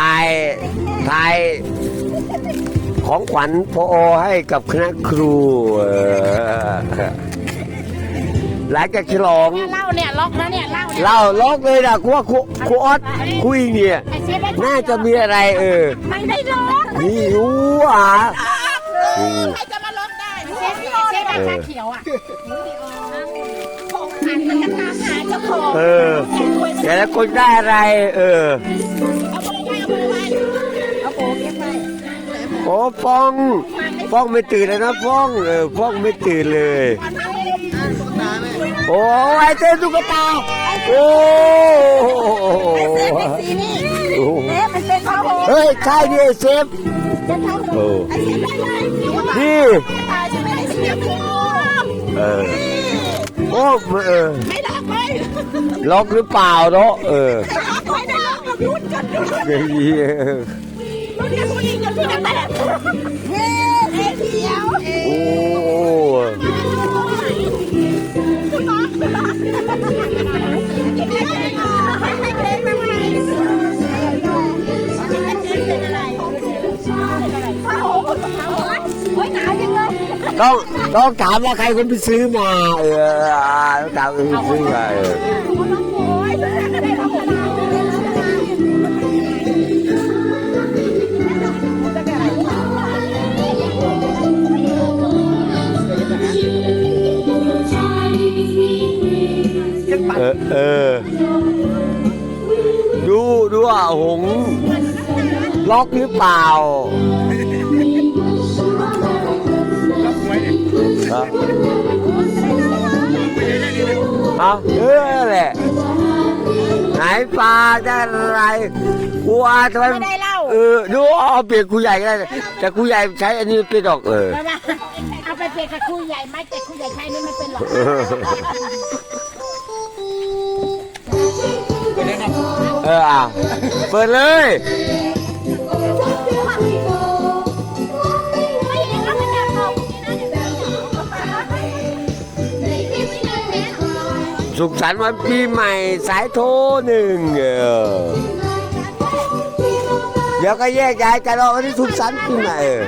ถ่ายถ่ายของขวัญพอให้กับคณะครูเออหลังจากฉลองเนี่ยเหล้าเนี่ยล็อกแล้วเนี่ยเหล้าเนี่ยเล่าล็อกเลยนะกูว่าครูครูออสคุยเนี่ย ไอ้เชฟไม่น่าจะมีอะไรเออ ไม่ได้ล็อกนี่รู้อะอืมใครจะมาล็อกได้เชฟเชฟราคาเขียวอะของขันมันจะตามหาเจ้าของเออแต่ละคนได้อะไร เออ เอาโบไว้เอา โอ้ฟองฟองไม่ตื่นเลยนะฟองเออฟองไม่ตื่นเลย โอ้ไอเต้นตุ๊กตาโอ้สีนี่โอ้เอ๊ะมันเป็นข้าวโพดเฮ้ยใช่ดิเซฟโอ้ไอ้เชฟได้ไหมหรือว่านี่ตายใช่ไหมไอ้เชฟโอ้เอโอ้เออไม่ล็อกไหมล็อกหรือเปล่าเนาะเออ ล็อกรุ่นกันรุ่นเฮ้ยรุ่นกันผู้หญิงกันพี่กันแต่เฮ้เฮ้เดียวโอ้คุณน้องคุณน้องกินได้ไหมให้ให้เพลงมาไหมเป็นอะไรข้าวโพดข้าวโพดโอ้ยหนาวจังเลยต้องต้องถามว่าใครคนไปซื้อมาเออต้องถามคนไปซื้อมา เออเออ ดูดูอะหงส์ล็อกหรือเปล่าฮะฮะเออนั่นแหละไหนปลาได้อะไรกูอาทำไมไม่ได้เหล้าเออดูเอาเปลี่ยนครูใหญ่ก็ได้แต่ครูใหญ่ใช้อันนี้เป็นดอกเออ เอาไปเปลี่ยนกับคุยใหญ่ไหมแต่คุยใหญ่ใช้นี่ไม่เป็นหรอก ออเอออะเปิดเลย สุขสันต์วันปีใหม่สายโทรหนึ่งเออเดี๋ยวก็แยกย้ายกันเราวันนี้สุขสันต์ปีใหม่เออ